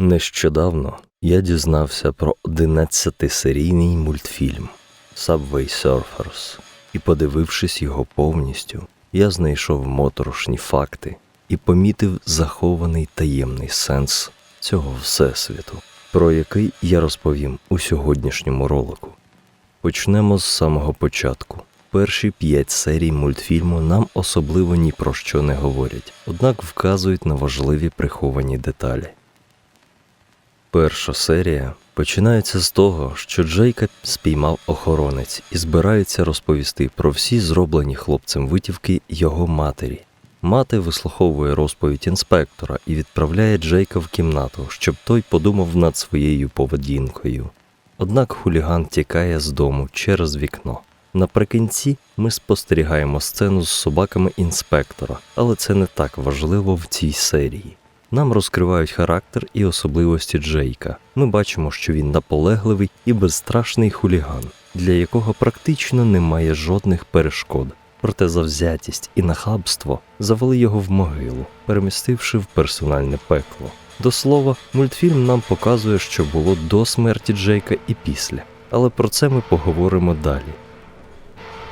Нещодавно я дізнався про 11-серійний мультфільм Subway Surfers, і, подивившись його повністю, я знайшов моторошні факти і помітив захований таємний сенс цього всесвіту, про який я розповім у сьогоднішньому ролику. Почнемо з самого початку. Перші п'ять серій мультфільму нам особливо ні про що не говорять, однак вказують на важливі приховані деталі. Перша серія починається з того, що Джейка спіймав охоронець і збирається розповісти про всі зроблені хлопцем витівки його матері. Мати вислуховує розповідь інспектора і відправляє Джейка в кімнату, щоб той подумав над своєю поведінкою. Однак хуліган тікає з дому через вікно. Наприкінці ми спостерігаємо сцену з собаками інспектора, але це не так важливо в цій серії. Нам розкривають характер і особливості Джейка. Ми бачимо, що він наполегливий і безстрашний хуліган, для якого практично немає жодних перешкод. Проте завзятість і нахабство завели його в могилу, перемістивши в персональне пекло. До слова, мультфільм нам показує, що було до смерті Джейка і після, але про це ми поговоримо далі.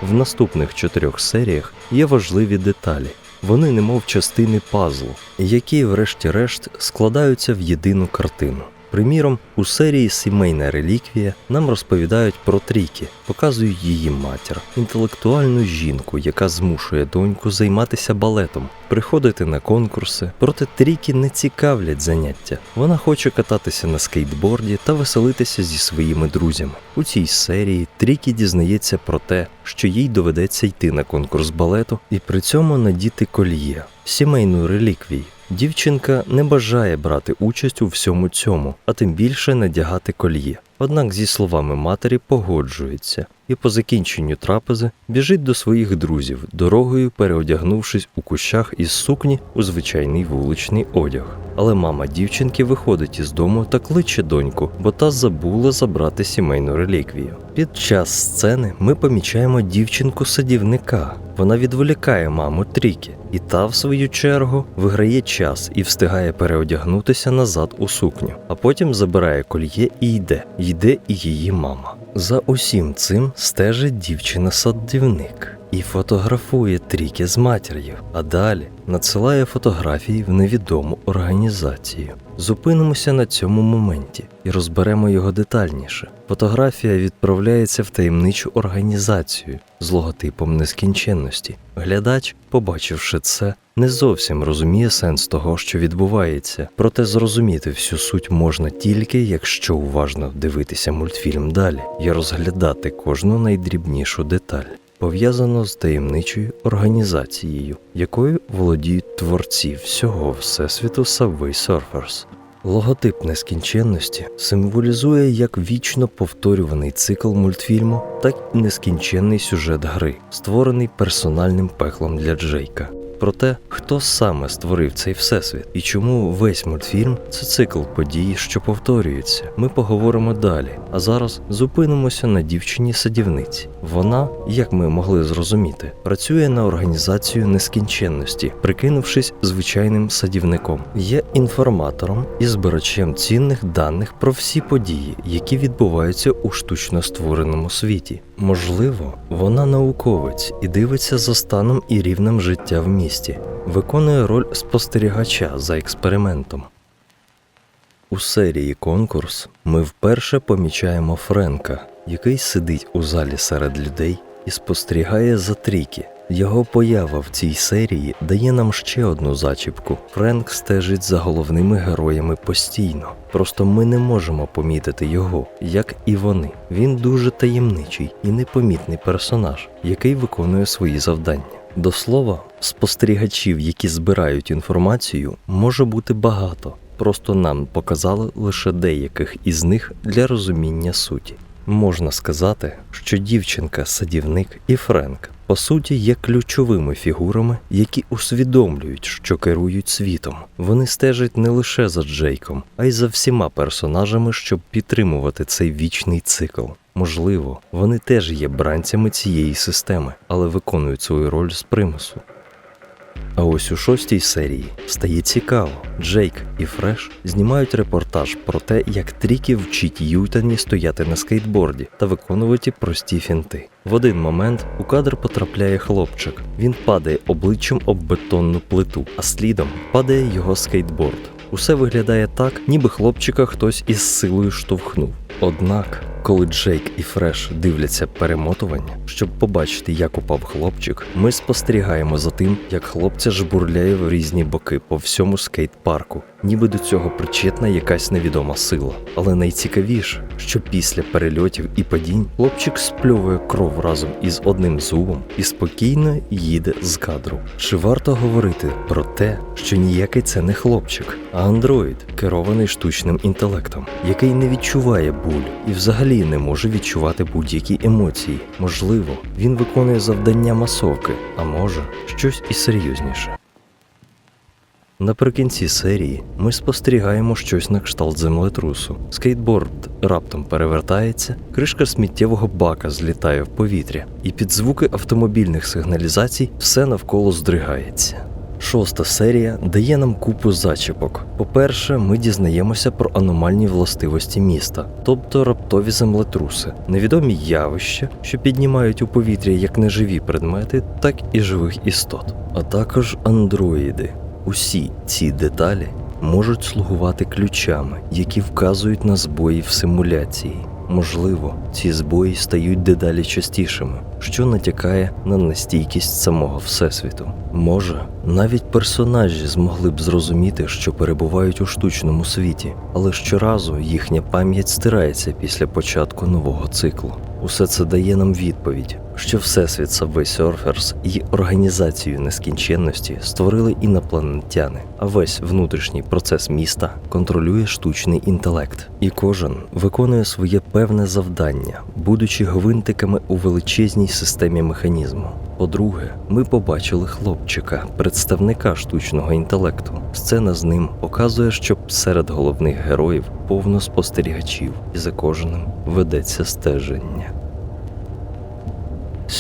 В наступних чотирьох серіях є важливі деталі. Вони немов частини пазлу, які, врешті-решт, складаються в єдину картину. Приміром, у серії Сімейна реліквія нам розповідають про Трікі, показують її матір, інтелектуальну жінку, яка змушує доньку займатися балетом, приходити на конкурси. Проте Трікі не цікавлять заняття. Вона хоче кататися на скейтборді та веселитися зі своїми друзями. У цій серії Трікі дізнається про те, що їй доведеться йти на конкурс балету і при цьому надіти кольє, сімейну реліквію. Дівчинка не бажає брати участь у всьому цьому, а тим більше надягати кольє. Однак, зі словами матері, погоджується і по закінченню трапези біжить до своїх друзів, дорогою переодягнувшись у кущах із сукні у звичайний вуличний одяг. Але мама дівчинки виходить із дому та кличе доньку, бо та забула забрати сімейну реліквію. Під час сцени ми помічаємо дівчинку-садівника. Вона відволікає маму Трікі, і та, в свою чергу, виграє час і встигає переодягнутися назад у сукню, а потім забирає кольє і йде. Йде і її мама. За усім цим стежить дівчина-садівник і фотографує Трікі з матір'ю, а далі надсилає фотографії в невідому організацію. Зупинимося на цьому моменті і розберемо його детальніше. Фотографія відправляється в таємничу організацію з логотипом нескінченності. Глядач, побачивши це, не зовсім розуміє сенс того, що відбувається, проте зрозуміти всю суть можна тільки, якщо уважно дивитися мультфільм далі і розглядати кожну найдрібнішу деталь. Пов'язано з таємничою організацією, якою володіють творці всього всесвіту Subway Surfers. Логотип нескінченності символізує як вічно повторюваний цикл мультфільму, так і нескінченний сюжет гри, створений персональним пеклом для Джейка. Про те, хто саме створив цей всесвіт і чому весь мультфільм це цикл подій, що повторюються. Ми поговоримо далі. А зараз зупинимося на дівчині садівниці. Вона, як ми могли зрозуміти, працює на організацію нескінченності, прикинувшись звичайним садівником, є інформатором і збирачем цінних даних про всі події, які відбуваються у штучно створеному світі. Можливо, вона науковець і дивиться за станом і рівнем життя в місті, виконує роль спостерігача за експериментом. У серії конкурс ми вперше помічаємо Френка, який сидить у залі серед людей і спостерігає за Трікі. Його поява в цій серії дає нам ще одну зачіпку. Френк стежить за головними героями постійно. Просто ми не можемо помітити його, як і вони. Він дуже таємничий і непомітний персонаж, який виконує свої завдання. До слова, спостерігачів, які збирають інформацію, може бути багато. Просто нам показали лише деяких із них для розуміння суті. Можна сказати, що дівчинка, садівник і Френк по суті є ключовими фігурами, які усвідомлюють, що керують світом. Вони стежать не лише за Джейком, а й за всіма персонажами, щоб підтримувати цей вічний цикл. Можливо, вони теж є бранцями цієї системи, але виконують свою роль з примусу. А ось у шостій серії стає цікаво. Джейк і Фреш знімають репортаж про те, як Трікі вчить Ютані стояти на скейтборді та виконувати прості фінти. В один момент у кадр потрапляє хлопчик. Він падає обличчям об бетонну плиту, а слідом падає його скейтборд. Усе виглядає так, ніби хлопчика хтось із силою штовхнув. Однак, коли Джейк і Фреш дивляться перемотування, щоб побачити, як упав хлопчик, ми спостерігаємо за тим, як хлопця жбурляє в різні боки по всьому скейт-парку, ніби до цього причетна якась невідома сила. Але найцікавіше, що після перельотів і падінь хлопчик спльовує кров разом із одним зубом і спокійно їде з кадру. Чи варто говорити про те, що ніякий це не хлопчик, а андроїд, керований штучним інтелектом, який не відчуває болю і взагалі не може відчувати будь-які емоції. Можливо, він виконує завдання масовки, а може щось і серйозніше. Наприкінці серії ми спостерігаємо щось на кшталт землетрусу. Скейтборд раптом перевертається, кришка сміттєвого бака злітає в повітря, і під звуки автомобільних сигналізацій все навколо здригається. Шоста серія дає нам купу зачіпок. По-перше, ми дізнаємося про аномальні властивості міста, тобто раптові землетруси, невідомі явища, що піднімають у повітря як неживі предмети, так і живих істот, а також андроїди. Усі ці деталі можуть слугувати ключами, які вказують на збої в симуляції. Можливо, ці збої стають дедалі частішими, що натякає на нестійкість самого Всесвіту. Може, навіть персонажі змогли б зрозуміти, що перебувають у штучному світі, але щоразу їхня пам'ять стирається після початку нового циклу. Усе це дає нам відповідь, що Всесвіт Subway Surfers і організацію нескінченності створили інопланетяни, а весь внутрішній процес міста контролює штучний інтелект, і кожен виконує своє певне завдання, будучи гвинтиками у величезній системі механізму. По-друге, ми побачили хлопчика, представника штучного інтелекту. Сцена з ним показує, що серед головних героїв повно спостерігачів, і за кожним ведеться стеження.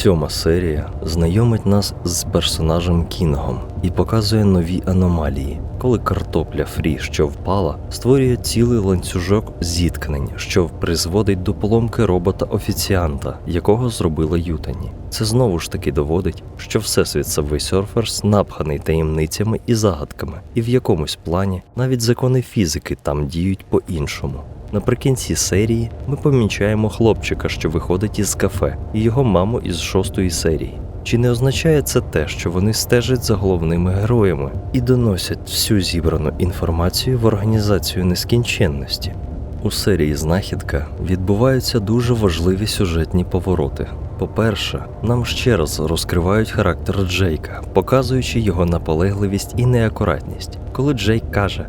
Сьома серія знайомить нас з персонажем Кінгом і показує нові аномалії, коли картопля Фрі, що впала, створює цілий ланцюжок зіткнень, що призводить до поломки робота-офіціанта, якого зробила Ютані. Це знову ж таки доводить, що всесвіт Subway Surfers напханий таємницями і загадками, і в якомусь плані навіть закони фізики там діють по-іншому. Наприкінці серії ми помічаємо хлопчика, що виходить із кафе, і його маму із шостої серії. Чи не означає це те, що вони стежать за головними героями і доносять всю зібрану інформацію в організацію нескінченності? У серії Знахідка відбуваються дуже важливі сюжетні повороти. По-перше, нам ще раз розкривають характер Джейка, показуючи його наполегливість і неакуратність. Коли Джейк каже: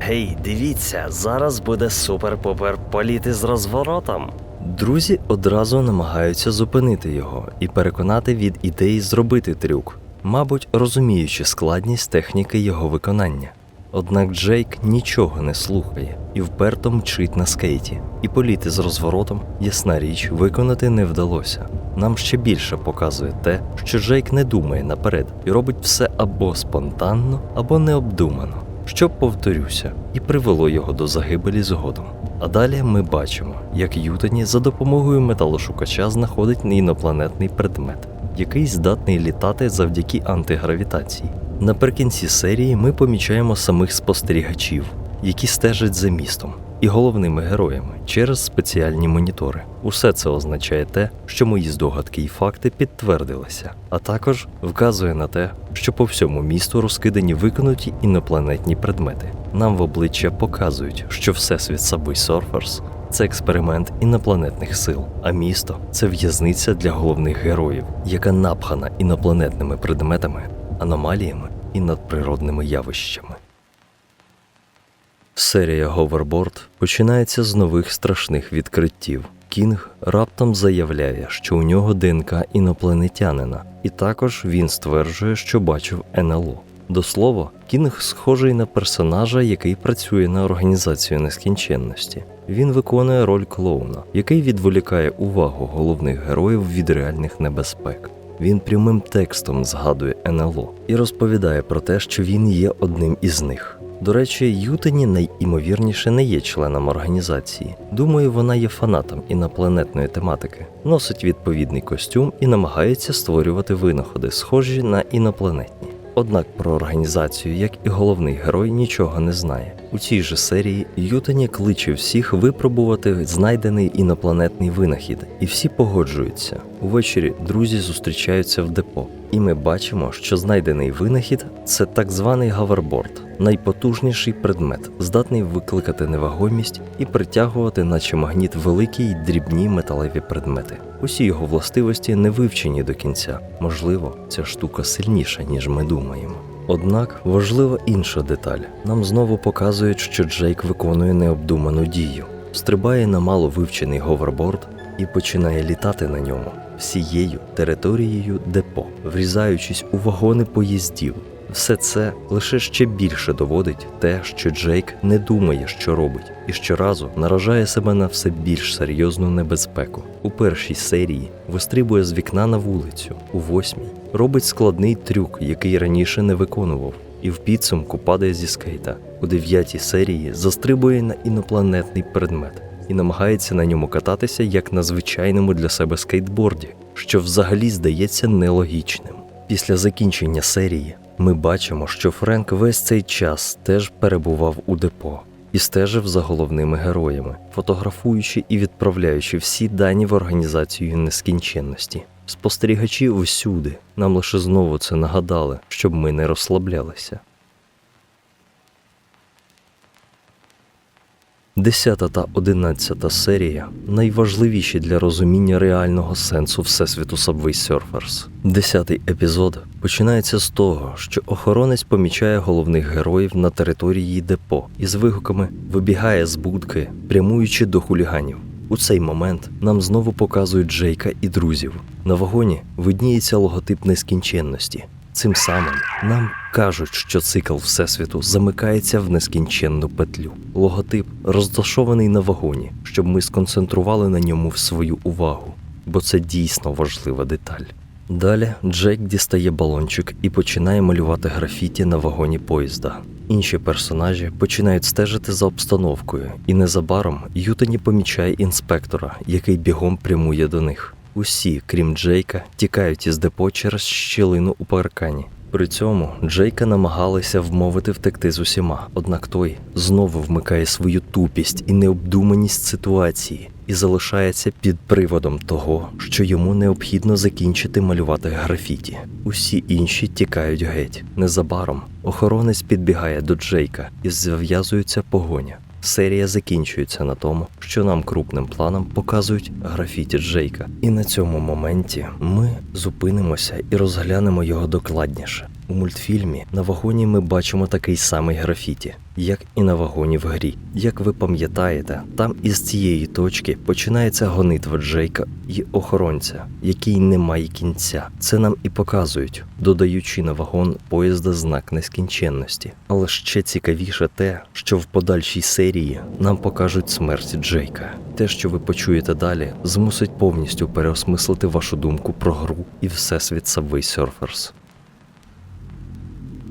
Гей, дивіться, зараз буде супер-попер політи з розворотом. Друзі одразу намагаються зупинити його і переконати від ідеї зробити трюк, мабуть, розуміючи складність техніки його виконання. Однак Джейк нічого не слухає і вперто мчить на скейті, і політи з розворотом, ясна річ, виконати не вдалося. Нам ще більше показує те, що Джейк не думає наперед і робить все або спонтанно, або необдумано що, повторюся, і привело його до загибелі згодом. А далі ми бачимо, як Ютані за допомогою металошукача знаходить інопланетний предмет, який здатний літати завдяки антигравітації. Наприкінці серії ми помічаємо самих спостерігачів, які стежать за містом і головними героями через спеціальні монітори. Усе це означає те, що мої здогадки і факти підтвердилися, а також вказує на те, що по всьому місту розкидані виконуті інопланетні предмети. Нам в обличчя показують, що всесвіт Subway Surfers – це експеримент інопланетних сил, а місто це в'язниця для головних героїв, яка напхана інопланетними предметами, аномаліями і надприродними явищами. Серія Говерборд починається з нових страшних відкриттів. Кінг раптом заявляє, що у нього ДНК інопланетянина, і також він стверджує, що бачив НЛО. До слова, Кінг схожий на персонажа, який працює на організацію нескінченності. Він виконує роль клоуна, який відволікає увагу головних героїв від реальних небезпек. він прямим текстом згадує НЛО і розповідає про те, що він є одним із них. До речі, Ютені найімовірніше не є членом організації. Думаю, вона є фанатом інопланетної тематики, носить відповідний костюм і намагається створювати винаходи, схожі на інопланетні. Однак про організацію, як і головний герой, нічого не знає. У цій же серії Ютані кличе всіх випробувати знайдений інопланетний винахід, і всі погоджуються. Увечері друзі зустрічаються в депо, і ми бачимо, що знайдений винахід це так званий гаверборд, найпотужніший предмет, здатний викликати невагомість і притягувати, наче магніт, великі й дрібні металеві предмети. Усі його властивості не вивчені до кінця. Можливо, ця штука сильніша, ніж ми думаємо. Однак важлива інша деталь. Нам знову показують, що Джейк виконує необдуману дію, стрибає на мало вивчений говерборд і починає літати на ньому всією територією депо, врізаючись у вагони поїздів. Все це лише ще більше доводить те, що Джейк не думає, що робить, і щоразу наражає себе на все більш серйозну небезпеку. У першій серії вистрибує з вікна на вулицю, у восьмій робить складний трюк, який раніше не виконував, і в підсумку падає зі скейта. У дев'ятій серії застрибує на інопланетний предмет і намагається на ньому кататися як на звичайному для себе скейтборді, що взагалі здається нелогічним. Після закінчення серії ми бачимо, що Френк весь цей час теж перебував у депо і стежив за головними героями, фотографуючи і відправляючи всі дані в організацію нескінченності. Спостерігачі усюди нам лише знову це нагадали, щоб ми не розслаблялися. Десята та одинадцята серія найважливіші для розуміння реального сенсу Всесвіту Subway Surfers. Десятий епізод починається з того, що охоронець помічає головних героїв на території депо і з вигуками вибігає з будки, прямуючи до хуліганів. У цей момент нам знову показують Джейка і друзів. На вагоні видніється логотип нескінченності. Цим самим нам кажуть, що цикл Всесвіту замикається в нескінченну петлю. Логотип розташований на вагоні, щоб ми сконцентрували на ньому свою увагу, бо це дійсно важлива деталь. Далі Джек дістає балончик і починає малювати графіті на вагоні поїзда. Інші персонажі починають стежити за обстановкою, і незабаром Ютані помічає інспектора, який бігом прямує до них. Усі, крім Джейка, тікають із депо через щілину у паркані. При цьому Джейка намагалися вмовити втекти з усіма, однак той знову вмикає свою тупість і необдуманість ситуації і залишається під приводом того, що йому необхідно закінчити малювати графіті. Усі інші тікають геть. Незабаром охоронець підбігає до Джейка і зав'язується погоня. Серія закінчується на тому, що нам крупним планом показують графіті Джейка, і на цьому моменті ми зупинимося і розглянемо його докладніше. У мультфільмі на вагоні ми бачимо такий самий графіті, як і на вагоні в грі. Як ви пам'ятаєте, там із цієї точки починається гонитва Джейка і охоронця, який не має кінця. Це нам і показують, додаючи на вагон поїзда знак нескінченності. Але ще цікавіше те, що в подальшій серії нам покажуть смерть Джейка. Те, що ви почуєте далі, змусить повністю переосмислити вашу думку про гру і всесвіт Subway Surfers.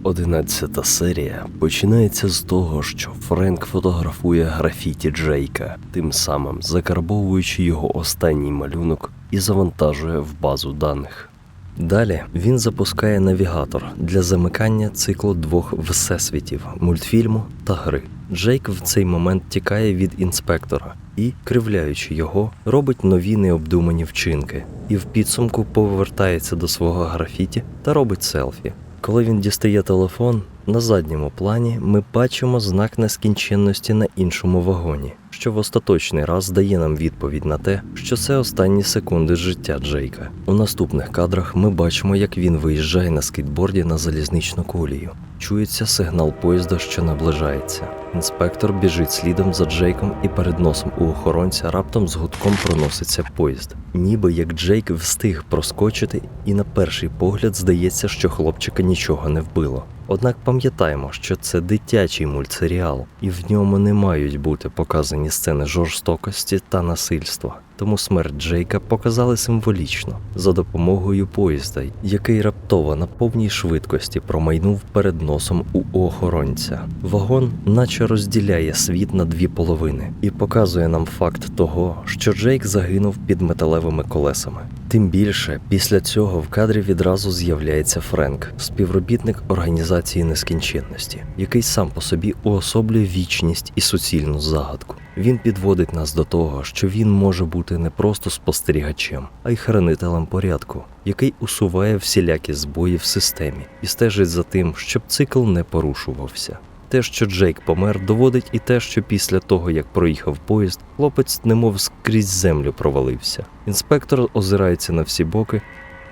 Одинадцята серія починається з того, що Френк фотографує графіті Джейка, тим самим закарбовуючи його останній малюнок і завантажує в базу даних. Далі він запускає навігатор для замикання циклу двох всесвітів мультфільму та гри. Джейк в цей момент тікає від інспектора і, кривляючи його, робить нові необдумані вчинки, і в підсумку повертається до свого графіті та робить селфі. Коли він дістає телефон, на задньому плані ми бачимо знак нескінченності на іншому вагоні, що в остаточний раз дає нам відповідь на те, що це останні секунди життя Джейка. У наступних кадрах ми бачимо, як він виїжджає на скейтборді на залізничну колію. Чується сигнал поїзда, що наближається. Інспектор біжить слідом за Джейком, і перед носом у охоронця раптом з гудком проноситься поїзд. Ніби як Джейк встиг проскочити, і на перший погляд здається, що хлопчика нічого не вбило. Однак пам'ятаємо, що це дитячий мультсеріал, і в ньому не мають бути показані сцени жорстокості та насильства. Тому смерть Джейка показали символічно за допомогою поїзда, який раптово на повній швидкості промайнув перед носом у охоронця. Вагон, наче розділяє світ на дві половини, і показує нам факт того, що Джейк загинув під металевими колесами. Тим більше після цього в кадрі відразу з'являється Френк, співробітник організації нескінченності, який сам по собі уособлює вічність і суцільну загадку. Він підводить нас до того, що він може бути не просто спостерігачем, а й хранителем порядку, який усуває всілякі збої в системі і стежить за тим, щоб цикл не порушувався. Те, що Джейк помер, доводить і те, що після того, як проїхав поїзд, хлопець немов скрізь землю провалився. Інспектор озирається на всі боки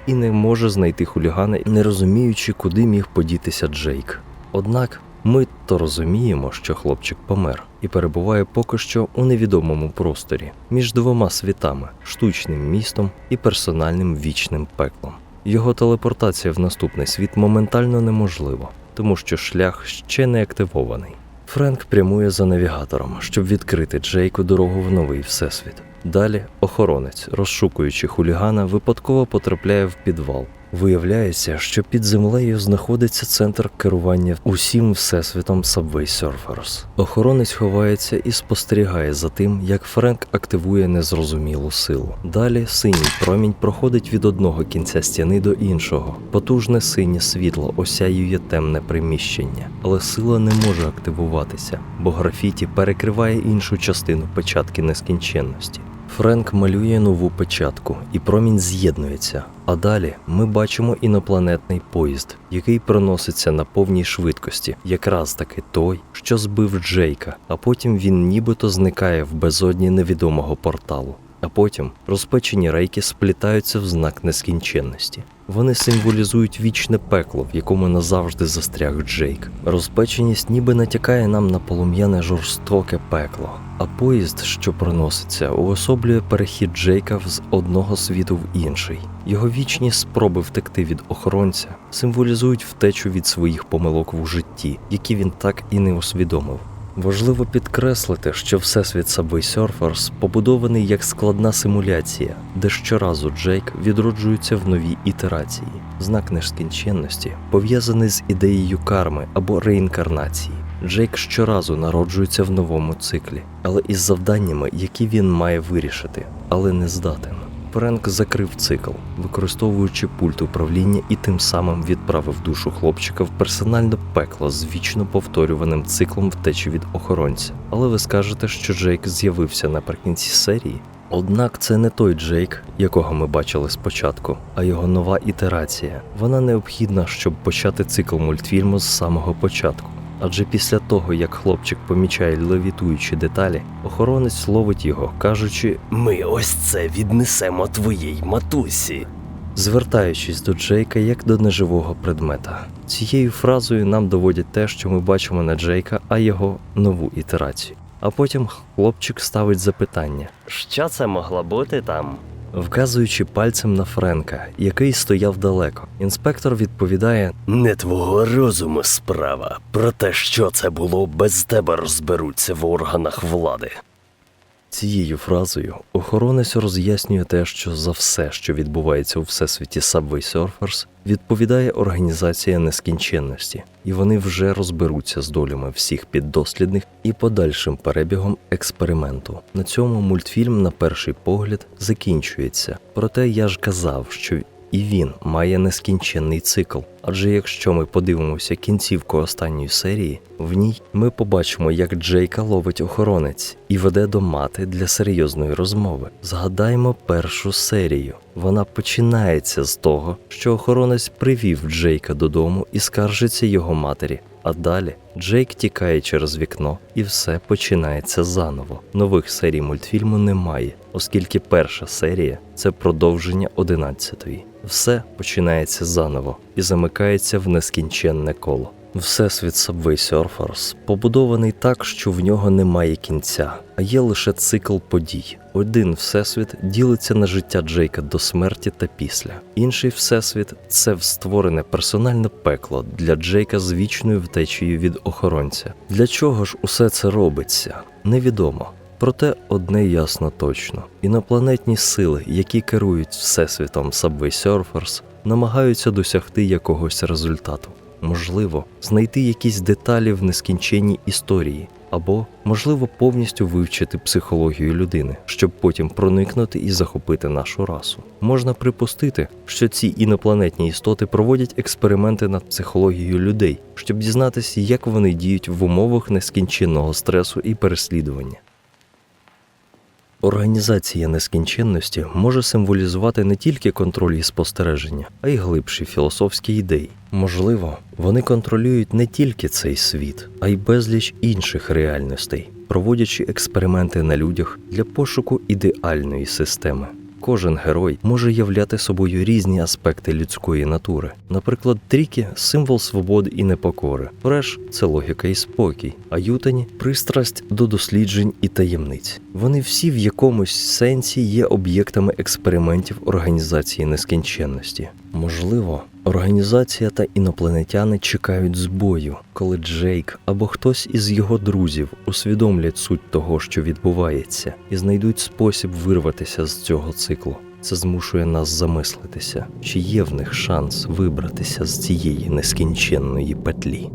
і не може знайти хулігана, не розуміючи, куди міг подітися Джейк. Однак ми то розуміємо, що хлопчик помер і перебуває поки що у невідомому просторі між двома світами штучним містом і персональним вічним пеклом. Його телепортація в наступний світ моментально неможлива, тому що шлях ще не активований. Френк прямує за навігатором, щоб відкрити Джейку дорогу в новий всесвіт. Далі охоронець, розшукуючи хулігана, випадково потрапляє в підвал. Виявляється, що під землею знаходиться центр керування усім всесвітом Subway Surfers. Охоронець ховається і спостерігає за тим, як Френк активує незрозумілу силу. Далі синій промінь проходить від одного кінця стіни до іншого. Потужне синє світло осяює темне приміщення, але сила не може активуватися, бо графіті перекриває іншу частину печатки нескінченності. Френк малює нову печатку, і промінь з'єднується. А далі ми бачимо інопланетний поїзд, який проноситься на повній швидкості, якраз таки той, що збив Джейка, а потім він нібито зникає в безодні невідомого порталу. А потім розпечені рейки сплітаються в знак нескінченності. Вони символізують вічне пекло, в якому назавжди застряг Джейк. Розпеченість ніби натякає нам на полум'яне жорстоке пекло. А поїзд, що проноситься, уособлює перехід Джейка з одного світу в інший. Його вічні спроби втекти від охоронця символізують втечу від своїх помилок в житті, які він так і не усвідомив. Важливо підкреслити, що всесвіт Subway Surfers побудований як складна симуляція, де щоразу Джейк відроджується в новій ітерації. Знак нескінченності пов'язаний з ідеєю карми або реінкарнації. Джейк щоразу народжується в новому циклі, але із завданнями, які він має вирішити, але не здатен. Френк закрив цикл, використовуючи пульт управління і тим самим відправив душу хлопчика в персональне пекло з вічно повторюваним циклом втечі від охоронця. Але ви скажете, що Джейк з'явився наприкінці серії. Однак це не той Джейк, якого ми бачили спочатку, а його нова ітерація. Вона необхідна, щоб почати цикл мультфільму з самого початку. Адже після того, як хлопчик помічає левітуючі деталі, охоронець ловить його, кажучи: Ми ось це віднесемо твоїй матусі. звертаючись до Джейка як до неживого предмета. Цією фразою нам доводять те, що ми бачимо не Джейка, а його нову ітерацію. А потім хлопчик ставить запитання, Що це могло бути там? Вказуючи пальцем на Френка, який стояв далеко. Інспектор відповідає: Не твого розуму справа. Про те, що це було, без тебе розберуться в органах влади. Цією фразою охоронець роз'яснює те, що за все, що відбувається у всесвіті Subway Surfers, відповідає організація нескінченності, і вони вже розберуться з долями всіх піддослідних і подальшим перебігом експерименту. На цьому мультфільм, на перший погляд, закінчується. Проте я ж казав, що і він має нескінченний цикл. Адже якщо ми подивимося кінцівку останньої серії, в ній ми побачимо, як Джейка ловить охоронець і веде до мати для серйозної розмови. Згадаймо першу серію. Вона починається з того, що охоронець привів Джейка додому і скаржиться його матері. А далі Джейк тікає через вікно, і все починається заново. Нових серій мультфільму немає, оскільки перша серія це продовження одинадцятої. Все починається заново і замикається в нескінченне коло. Всесвіт Subway Surfers побудований так, що в нього немає кінця, а є лише цикл подій. Один всесвіт ділиться на життя Джейка до смерті та після. Інший всесвіт це створене персональне пекло для Джейка з вічною втечею від охоронця. Для чого ж усе це робиться? Невідомо. Проте одне ясно точно: інопланетні сили, які керують всесвітом Subway Surfers, намагаються досягти якогось результату. Можливо, знайти якісь деталі в нескінченній історії, або, можливо, повністю вивчити психологію людини, щоб потім проникнути і захопити нашу расу. Можна припустити, що ці інопланетні істоти проводять експерименти над психологією людей, щоб дізнатися, як вони діють в умовах нескінченного стресу і переслідування. Організація нескінченності може символізувати не тільки контроль і спостереження, а й глибші філософські ідеї. Можливо, вони контролюють не тільки цей світ, а й безліч інших реальностей, проводячи експерименти на людях для пошуку ідеальної системи. Кожен герой може являти собою різні аспекти людської натури. Наприклад, Трікі символ свободи і непокори, Преш це логіка і спокій, а Ютані пристрасть до досліджень і таємниць. Вони всі в якомусь сенсі є об'єктами експериментів організації нескінченності. Можливо, організація та інопланетяни чекають збою, коли Джейк або хтось із його друзів усвідомлять суть того, що відбувається, і знайдуть спосіб вирватися з цього циклу. Це змушує нас замислитися, чи є в них шанс вибратися з цієї нескінченної петлі.